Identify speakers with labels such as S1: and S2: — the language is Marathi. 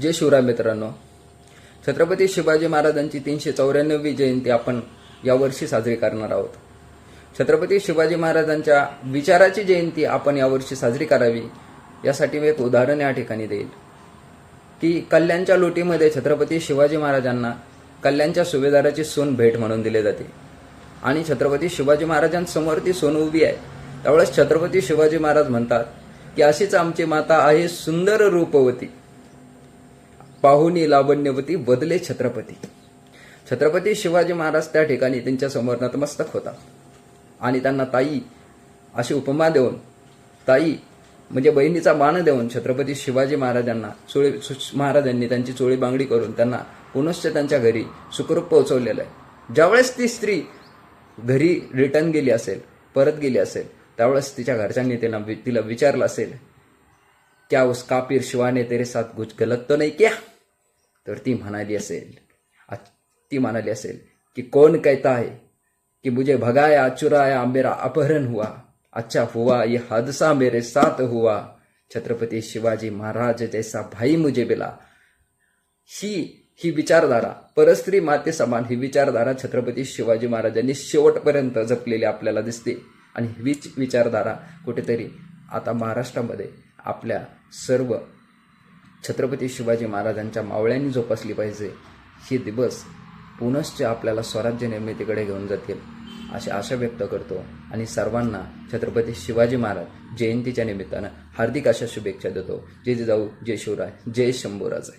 S1: जय शिवराय मित्रांनो. छत्रपती शिवाजी महाराजांची तीनशे चौऱ्याण्णवी जयंती आपण यावर्षी साजरी करणार आहोत. छत्रपती शिवाजी महाराजांच्या विचाराची जयंती आपण यावर्षी साजरी करावी यासाठी मी एक उदाहरण या ठिकाणी देईल की कल्याणच्या लोटीमध्ये छत्रपती शिवाजी महाराजांना कल्याणच्या सुभेदाराची सून भेट म्हणून दिली जाते. आणि छत्रपती शिवाजी महाराजांसमोर ती सून उभी आहे. त्यावेळेस छत्रपती शिवाजी महाराज म्हणतात की अशीच आमची माता आहे सुंदर रूपवती. पाहुणी लावण्यवती बदले छत्रपती. छत्रपती शिवाजी महाराज त्या ठिकाणी त्यांच्यासमोर नतमस्तक होता. आणि त्यांना ताई अशी उपमा देऊन ताई म्हणजे बहिणीचा मान देऊन छत्रपती शिवाजी महाराजांना चोळी सु- महाराजांनी त्यांची चोळी बांगडी करून त्यांना पुनश्च त्यांच्या घरी सुखरूप पोहोचवलेलं आहे. ज्यावेळेस ती स्त्री घरी रिटर्न गेली असेल परत गेली असेल त्यावेळेस तिच्या घरच्यांनी तिला तिला विचारलं असेल क्या उस कापीर शिवाने तेरे साथ कुछ गलत तो नाही क्या? तर ती म्हणाली असेल। ती म्हणाली असेल की कोण कहता है कि मुझे भगाया चुराया मेरा अपहरण हुआ। अच्छा हुआ ये हादसा मेरे साथ हुआ। छत्रपती शिवाजी महाराज जैसा भाई मुझे मिला। ही ही विचारधारा परस्त्री माते समान ही विचारधारा छत्रपती शिवाजी महाराजांनी शेवटपर्यंत जपलेली आपल्याला दिसते. आणि हीच विचारधारा कुठेतरी आता महाराष्ट्रामध्ये आपल्या सर्व छत्रपती शिवाजी महाराजांच्या मावळ्यांनी जोपासली पाहिजे. हे दिवस पुनश्च आपल्याला स्वराज्य निर्मितीकडे घेऊन जातील अशी आशा व्यक्त करतो. आणि सर्वांना छत्रपती शिवाजी महाराज जयंतीच्या निमित्तानं हार्दिक अशा शुभेच्छा देतो. जय जिजाऊ जय शिवराय जय शंभूराज.